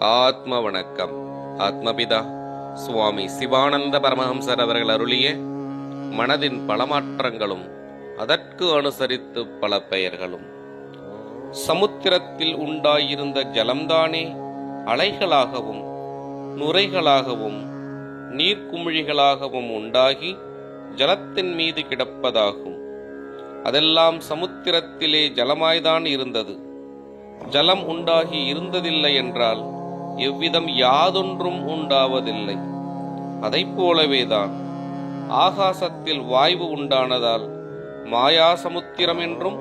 ஆத்ம வணக்கம் ஆத்மபிதா சுவாமி சிவானந்த பரமஹம்சர் அவர்கள் அருளிய மனதின் பல மாற்றங்களும் அதற்கு அனுசரித்து பல பெயர்களும். சமுத்திரத்தில் உண்டாயிருந்த ஜலம்தானே அலைகளாகவும் நுரைகளாகவும் நீர்க்குமிழிகளாகவும் உண்டாகி ஜலத்தின் மீது கிடப்பதாகும். அதெல்லாம் சமுத்திரத்திலே ஜலமாய்தான் இருந்தது. ஜலம் உண்டாகி இருந்ததில்லை என்றால் எவ்விதம் யாதொன்றும் உண்டாவதில்லை. அதைப் போலவேதான் ஆகாசத்தில் வாய்வு உண்டானதால் மாயா சமுத்திரம் என்றும்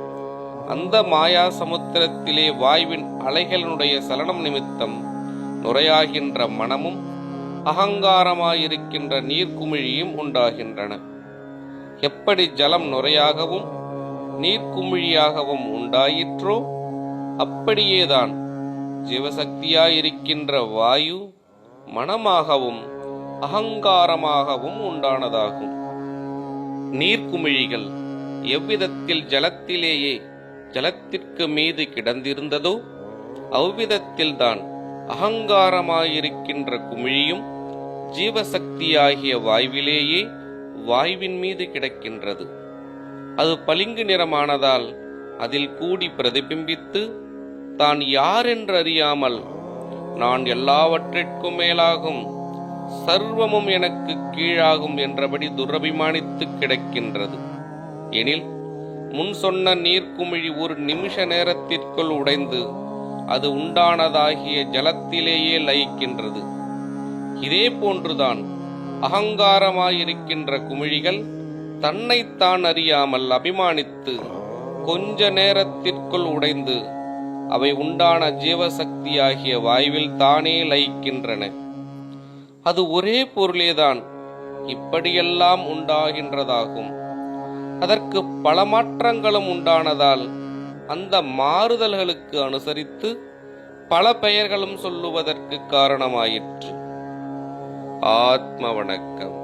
அந்த மாயா சமுத்திரத்திலே வாய்வின் அலைகளினுடைய சலனம் நிமித்தம் நுரையாகின்ற மனமும் அகங்காரமாயிருக்கின்ற நீர்க்குமிழியும் உண்டாகின்றன. எப்படி ஜலம் நுரையாகவும் நீர்க்குமிழியாகவும் உண்டாயிற்றோ அப்படியேதான் ஜீவசக்தியாயிருக்கின்ற வாயு மனமாகவும் அகங்காரமாகவும் உண்டானதாகும். நீர்க்குமிழிகள் எவ்விதத்தில் ஜலத்திலேயே ஜலத்திற்கு மீது கிடந்திருந்ததோ அவ்விதத்தில்தான் அகங்காரமாயிருக்கின்ற குமிழியும் ஜீவசக்தியாகிய வாய்விலேயே வாய்வின் மீது கிடக்கின்றது. அது பளிங்கு நிறமானதால் அதில் கூடி பிரதிபிம்பித்து தான் யார் என்று அறியாமல் நான் எல்லாவற்றிற்கும் மேலாகும் சர்வமும் எனக்கு கீழாகும் என்றபடி துரபிமானித்து கிடக்கின்றது. எனில் முன் சொன்ன நீர்க்குமிழி ஒரு நிமிஷ நேரத்திற்குள் உடைந்து அது உண்டானதாகிய ஜலத்திலேயே லயிக்கின்றது. இதே போன்றுதான் அகங்காரமாயிருக்கின்ற குமிழிகள் தன்னைத்தான் அறியாமல் அபிமானித்து கொஞ்ச நேரத்திற்குள் உடைந்து அவை உண்டான ஜீவசக்தியாகிய வாயுவில் தானே லயிக்கின்றன. அது ஒரே பொருளேதான் இப்படியெல்லாம் உண்டாகின்றதாகும். அதற்கு பல மாற்றங்களும் உண்டானதால் அந்த மாறுதல்களுக்கு அனுசரித்து பல பெயர்களும் சொல்லுவதற்கு காரணமாயிற்று. ஆத்ம வணக்கம்.